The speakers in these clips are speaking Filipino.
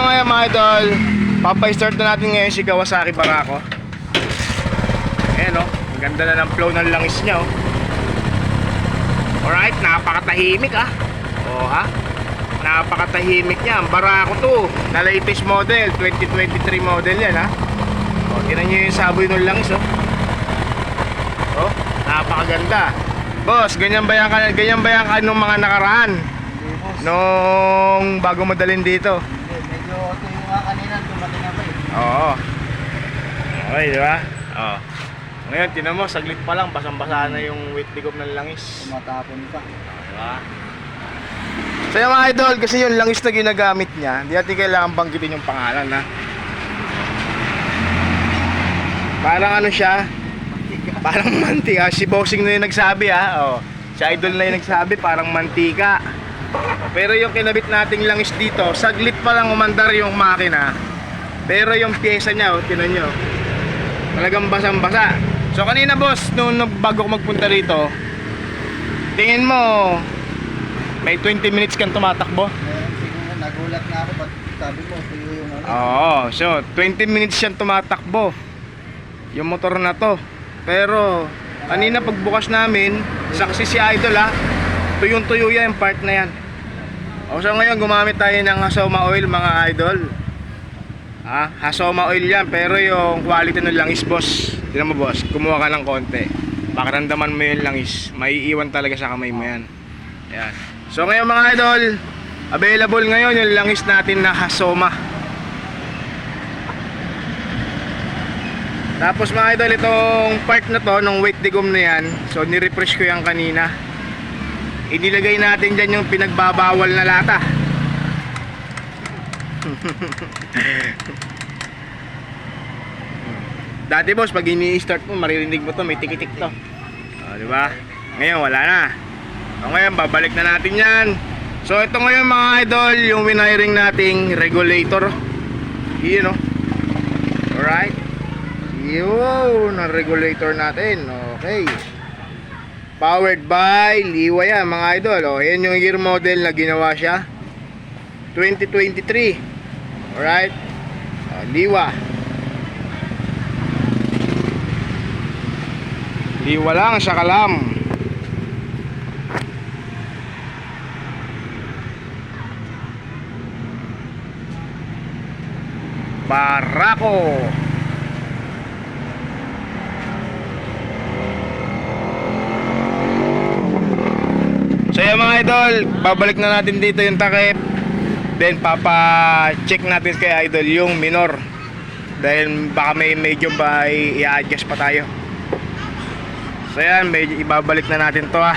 mga yan mga idol, papay-start na natin ngayon si Kawasaki Barako. Ayan o, ang ganda na ng flow ng langis niya oh. Alright, napakatahimik ah. Oo ha? Napakatahimik niya. Ang Barako to, na latest model, 2023 model yan ha. O, tinan nyo yung saboy ng langis oh. Oh, napakaganda. Boss, ganyan ba yan, ganyan ba yan nung mga nakaraan? Nung bago madalin dito? Hindi, medyo ito yung nga kanina, dumating ba eh. Oo. Okay, di ba? Oo. Ngayon, tinan mo, saglit pa lang, basang-basa na yung weight bigop ng langis. Tumatapon pa. Di ba? So yung mga idol, kasi yung langis na ginagamit niya, hindi natin kailangan banggitin yung pangalan, ha? Parang ano siya, parang mantika. Si Bossing na yung nagsabi, ha? Oh. Si idol na yung nagsabi, parang mantika. Pero yung kinabit nating langis dito, saglit pa lang umandar yung makina. Pero yung pyesa niya, oh, tinan nyo. Talagang basang-basa. So kanina boss, nung nung bago ko magpunta rito, tingin mo, may 20 minutes kang tumatakbo? Siguro, nagulat na ako pag sabi mo, ito yung ano. Oo, so 20 minutes siyang tumatakbo. Yung motor na to. Pero kanina pagbukas namin, saksi si Idol ha. Tuyong-tuyo yan yung part na yan. O so ngayon gumamit tayo ng Hasoma oil mga idol. Ah, Hasoma oil yan pero yung quality ng langis boss. Tingnan mo boss, kumuha ka ng konti. Pakaramdaman mo yung langis. Maiiwan talaga sa kamay mo yan. Yan. So ngayon mga idol, available ngayon yung langis natin na Hasoma. Tapos mga idol, itong part na to, ng weight digom na yan, so nirefresh ko yan kanina. Inilagay natin dyan yung pinagbabawal na lata. Dati boss, pag ini-start mo, maririnig mo to, may tikitik to. O, di ba? Ngayon, wala na. So ngayon, babalik na natin yan. So ito ngayon mga idol, yung winiring nating regulator. Yun o. Alright. Yun, ang regulator natin. Okay. Powered by Liwa yan mga idol. O, yan yung year model na ginawa siya. 2023. Alright. O, Liwa. Liwa lang, sa kalam. Barako. So yan mga idol, babalik na natin dito yung takip. Then papa-check natin kay idol yung minor. Dahil baka may medyo ba i-adjust pa tayo. So yan, medyo ibabalik na natin to ah.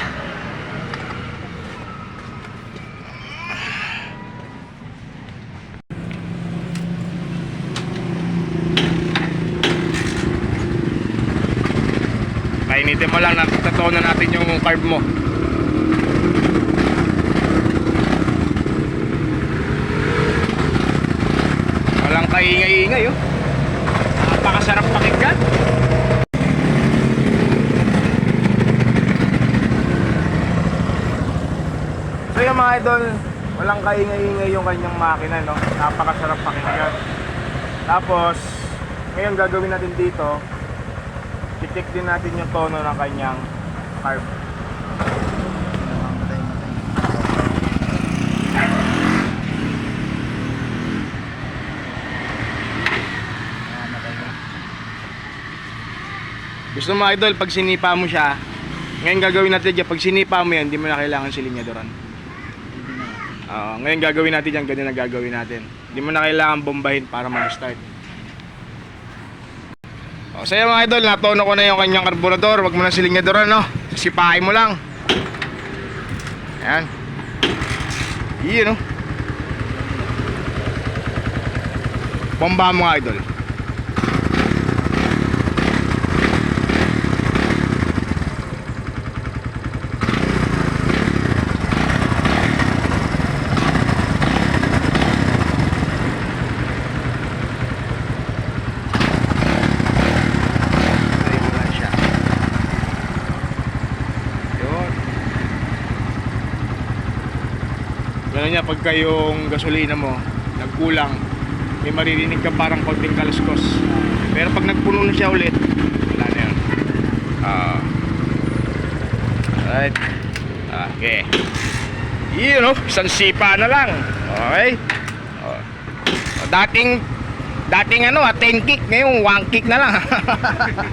Kainitin mo lang, natatonan natin yung carb mo. Walang oh. Napakasarap pakinggan. So yung mga idol, walang kaingay-ingay yung kanyang makina no. Napakasarap pakinggan. Tapos, ngayon gagawin natin dito, i-check din natin yung tono ng kanyang carb. Gusto mo idol, pag sinipa mo siya, ngayon gagawin natin dyan, pag sinipa mo yan, hindi mo na kailangan silinyadoran. Oo, ngayon gagawin natin dyan, ganyan na gagawin natin. Hindi mo na kailangan bombahin para mag-start. O, sa'yo mga idol, natono ko na yung kanyang karburador. Huwag mo na silinyadoran, no? Sipahin mo lang. Ayan. Iyon, no? Bomba mo nga, idol. Tayo mo lang siya. Yun. Ganun niya, pagka yung gasolina mo, nagkulang, may maririnig ka parang konting kaluskos. Pero pag nagpuno na siya ulit, wala na yun. Ah. Alright. Okay. Yun oh, isang sipa na lang. Okay. Oh, dating dating ano, ah, 10 kick, ngayon 1 kick na lang.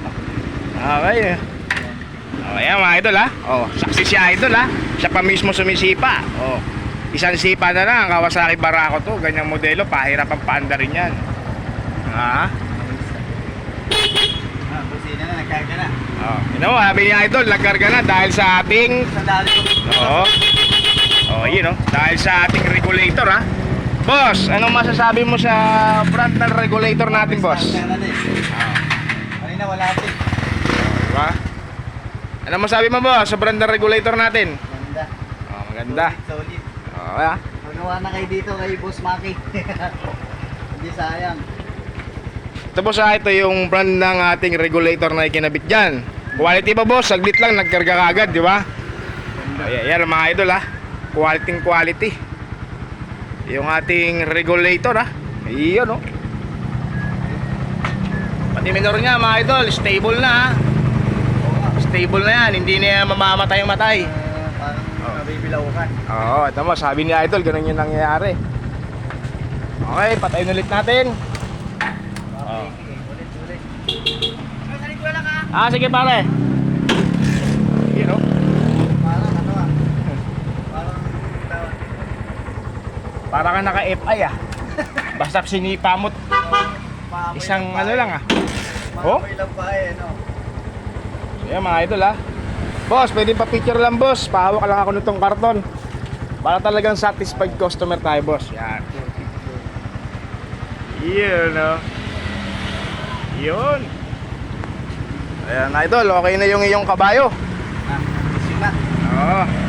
okay. Oh, yan mga idol ha. Oh, saksi si idol ha. Siya pa mismo sumisipa. Oh. Isang sipa na lang, Kawasaki Barako to, ganyang modelo, pahirap ang paanda rin yan. Ha? Ah, busina na, nagkarga na. Oh, you know, sabi ni idol, nagkarga na dahil sa ating. Oo. Oh, yun oh. Dahil sa ating regulator ha. Boss, anong masasabi mo sa front ng regulator natin, boss? Ah, Kanina wala pa eh. diba? Ano masabi mo, boss, sa brand ng regulator natin? Ganda. Oh, maganda. Solid, Oh, ah. Magawa na kayo dito kay Boss Maki. Hindi sayang. Ito boss, ah, ito yung brand ng ating regulator na ikinabit dyan. Quality pa boss, saglit lang, nagkarga ka agad, di ba? Ayan, yan mga idol ha. Quality quality. Yung ating regulator ha. Iyon oh. Pati minor niya mga idol, stable na ha. Stable na yan, hindi na yan mamamatay yung matay. Eh, parang Oh. nabibilaukan. Oo, ito mo, sabi ni idol, ganun yung nangyayari. Okay, patayin ulit natin. Oh. Ah, sige pare. Yun oh. Parang ano ah. Parang tawag. Para ka naka-FI ah. Basta sinipa mo, Maamoy isang ano lang ah. Oh? Maamoy lang pa eh, no? Ayan mga idol ha. Boss, pwede pa picture lang boss. Pahawak lang ako nitong karton. Para talagang satisfied customer tayo boss. Yan. Yun no. Yun. Ayan idol, okay na yung iyong kabayo. Ah. Oo.